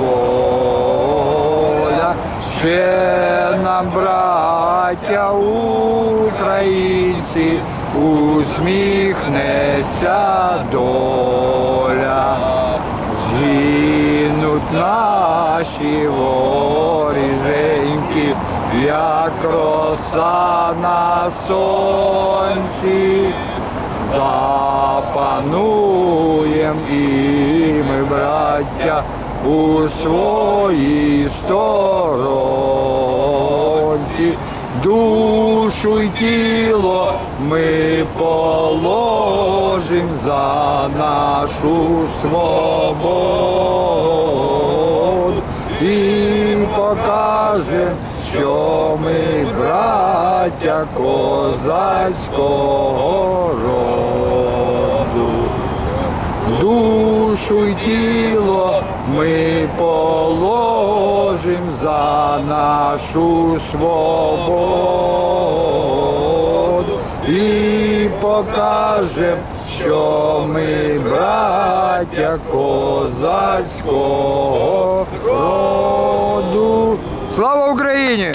воля, ще нам, браття українці, усміхнеться доля, згинуть наші воріженьки, як роса на сонці. Запануєм і ми, браття у своїй сторонці. Душу й тіло ми положим за нашу свободу і покажем, що ми браття козацького роду. Душу й тіло ми положим за нашу свободу і покажем, що ми браття козацького роду. Слава Україні!